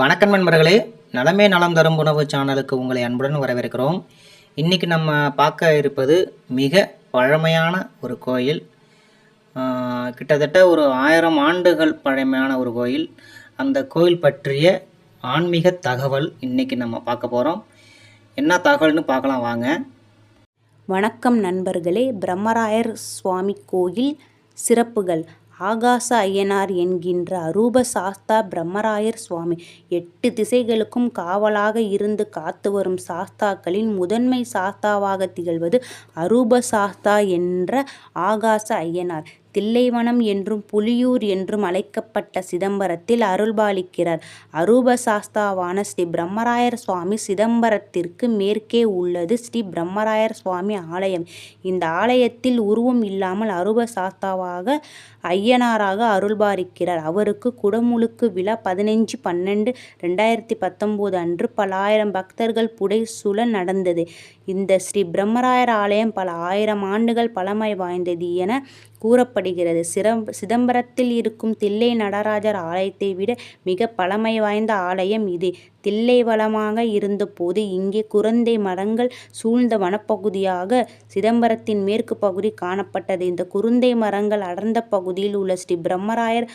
வணக்கம் நண்பர்களே. நலமே நலம் தரும் உணவு சேனலுக்கு உங்களை அன்புடன் வரவேற்கிறோம். இன்றைக்கி நம்ம பார்க்க இருப்பது மிக பழமையான ஒரு கோயில். கிட்டத்தட்ட ஒரு ஆயிரம் ஆண்டுகள் பழமையான ஒரு கோயில். அந்த கோயில் பற்றிய ஆன்மீக தகவல் இன்றைக்கி நம்ம பார்க்க போகிறோம் என்ன தகவல்னு பார்க்கலாம் வாங்க. வணக்கம் நண்பர்களே. பிரம்மராயர் சுவாமி கோயில் சிறப்புகள். ஆகாச ஐயனார் என்கின்ற அரூப சாஸ்தா பிரம்மராயர் சுவாமி. எட்டு திசைகளுக்கும் காவலாக இருந்து காத்து வரும் சாஸ்தாக்களின் முதன்மை சாஸ்தாவாக திகழ்வது அரூப சாஸ்தா என்ற ஆகாச ஐயனார். தில்லைவனம் என்றும் புலியூர் என்றும் அழைக்கப்பட்ட சிதம்பரத்தில் அருள்பாலிக்கிறார். அரூப சாஸ்தாவான ஸ்ரீ பிரம்மராயர் சுவாமி சிதம்பரத்திற்கு மேற்கே உள்ளது ஸ்ரீ பிரம்மராயர் சுவாமி ஆலயம். இந்த ஆலயத்தில் உருவம் இல்லாமல் அரூப சாஸ்தாவாக ஐயனாராக அருள்பாலிக்கிறார். அவருக்கு குடமுழுக்கு விழா பதினைஞ்சு பன்னெண்டு ரெண்டாயிரத்தி பத்தொம்போது அன்று பல ஆயிரம் பக்தர்கள் புடைசூழ நடந்தது. இந்த ஸ்ரீ பிரம்மராயர் ஆலயம் பல ஆயிரம் ஆண்டுகள் பழமை வாய்ந்தது என கூறப்படுகிறது. சிரம் சிதம்பரத்தில் இருக்கும் தில்லை நடராஜர் ஆலயத்தை விட மிக பழமை வாய்ந்த ஆலயம் இது. தில்லை வளமாக இருந்தபோது இங்கே குரந்தை மரங்கள் சூழ்ந்த வனப்பகுதியாக சிதம்பரத்தின் மேற்கு பகுதி காணப்பட்டது. இந்த குருந்தை மரங்கள் அடர்ந்த பகுதியில் உள்ள ஸ்ரீ பிரம்மராயர்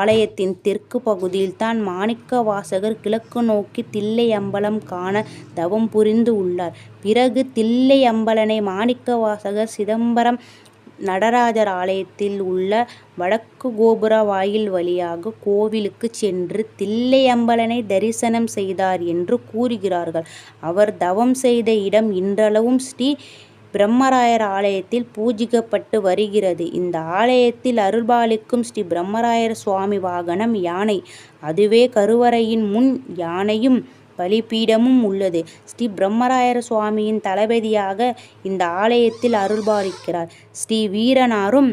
ஆலயத்தின் தெற்கு பகுதியில் தான் மாணிக்க வாசகர் கிழக்கு நோக்கி தில்லை அம்பலம் காண தவம் புரிந்து உள்ளார். பிறகு தில்லை அம்பலனை மாணிக்க வாசகர் சிதம்பரம் நடராஜர் ஆலயத்தில் உள்ள வடக்கு கோபுர வாயில் வழியாக கோவிலுக்கு சென்று தில்லையம்பலனை தரிசனம் செய்தார் என்று கூறுகிறார்கள். அவர் தவம் செய்த இடம் இன்றளவும் ஸ்ரீ பிரம்மராயர் ஆலயத்தில் பூஜிக்கப்பட்டு வருகிறது. இந்த ஆலயத்தில் அருள்பாலிக்கும் ஸ்ரீ பிரம்மராயர் சுவாமி வாகனம் யானை அதுவே கருவறையின் முன் யானையும் பலிபீடமும் உள்ளது. ஸ்ரீ பிரம்மராயர் சுவாமியின் தளபதியாக இந்த ஆலயத்தில் அருள்பாலிக்கிறார். ஸ்ரீ வீரனாரும்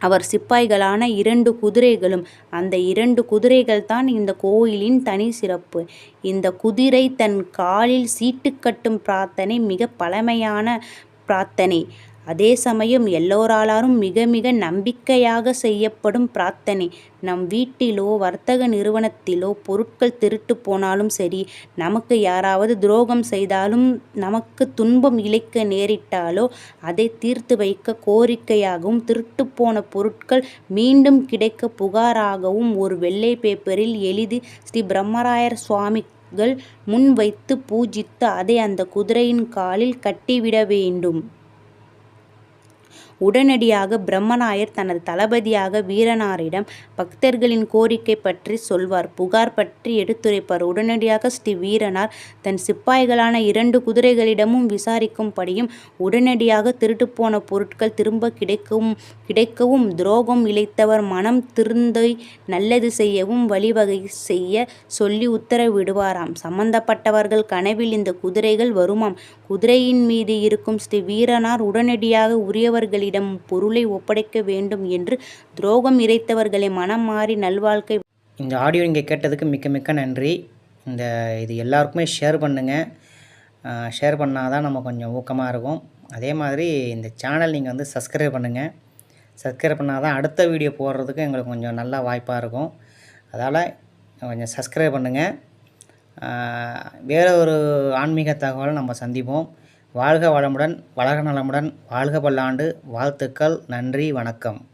அவர் சிப்பாய்களான இரண்டு குதிரைகளும் அந்த இரண்டு குதிரைகள் தான் இந்த கோயிலின் தனி சிறப்பு. இந்த குதிரை தன் காலில் சீட்டு கட்டும் பிரார்த்தனை மிக பழமையான பிரார்த்தனை. அதே சமயம் எல்லோராலும் மிக மிக நம்பிக்கையாக செய்யப்படும் பிரார்த்தனை. நம் வீட்டிலோ வர்த்தக நிறுவனத்திலோ பொருட்கள் திருட்டு போனாலும் சரி நமக்கு யாராவது துரோகம் செய்தாலும் நமக்கு துன்பம் இழைக்க நேரிட்டாலோ அதை தீர்த்து வைக்க கோரிக்கையாகவும் திருட்டு போன பொருட்கள் மீண்டும் கிடைக்க புகாராகவும் ஒரு வெள்ளை பேப்பரில் எழுதி ஸ்ரீ பிரம்மராயர் சுவாமிகள் முன் வைத்து பூஜித்து அதை அந்த குதிரையின் காலில் கட்டிவிட வேண்டும். உடனடியாக பிரம்மநாயர் தனது தளபதியாக வீரனாரிடம் பக்தர்களின் கோரிக்கை பற்றி சொல்வார். புகார் பற்றி எடுத்துரைப்பார். உடனடியாக ஸ்ரீ வீரனார் தன் சிப்பாய்களான இரண்டு குதிரைகளிடமும் விசாரிக்கும்படியும் உடனடியாக திருட்டுப்போன பொருட்கள் திரும்ப கிடைக்கவும் கிடைக்கவும் துரோகம் இழைத்தவர் மனம் திருந்தை நல்லது செய்யவும் வழிவகை செய்ய சொல்லி உத்தரவிடுவாராம். சம்பந்தப்பட்டவர்கள் கனவில் இந்த குதிரைகள் வருமாம். குதிரையின் மீது இருக்கும் ஸ்ரீ வீரனார் உடனடியாக உரியவர்களிடம் பொருளை ஒப்படைக்க வேண்டும் என்று துரோகம் இறைத்தவர்களை மனம் மாறி நல்வாழ்க்கை இந்த ஆடியோ நீங்கள் கேட்டதுக்கு மிக்க மிக்க நன்றி. இந்த இது எல்லாருக்குமே ஷேர் பண்ணுங்கள் ஷேர் பண்ணால் தான் நம்ம கொஞ்சம் ஊக்கமாக இருக்கும். அதே மாதிரி இந்த சேனல் நீங்கள் வந்து சப்ஸ்கிரைப் பண்ணுங்கள் சப்ஸ்கிரைப் பண்ணால் தான் அடுத்த வீடியோ போடுறதுக்கு எங்களுக்கு கொஞ்சம் நல்ல வாய்ப்பாக இருக்கும். அதால் கொஞ்சம் சப்ஸ்கிரைப் பண்ணுங்கள் வேறு ஒரு ஆன்மீக தகவலை நம்ம சந்திப்போம். வாழ்க வளமுடன் வளக நலமுடன் வாழ்க பல்லாண்டு வாழ்த்துக்கள் நன்றி வணக்கம்.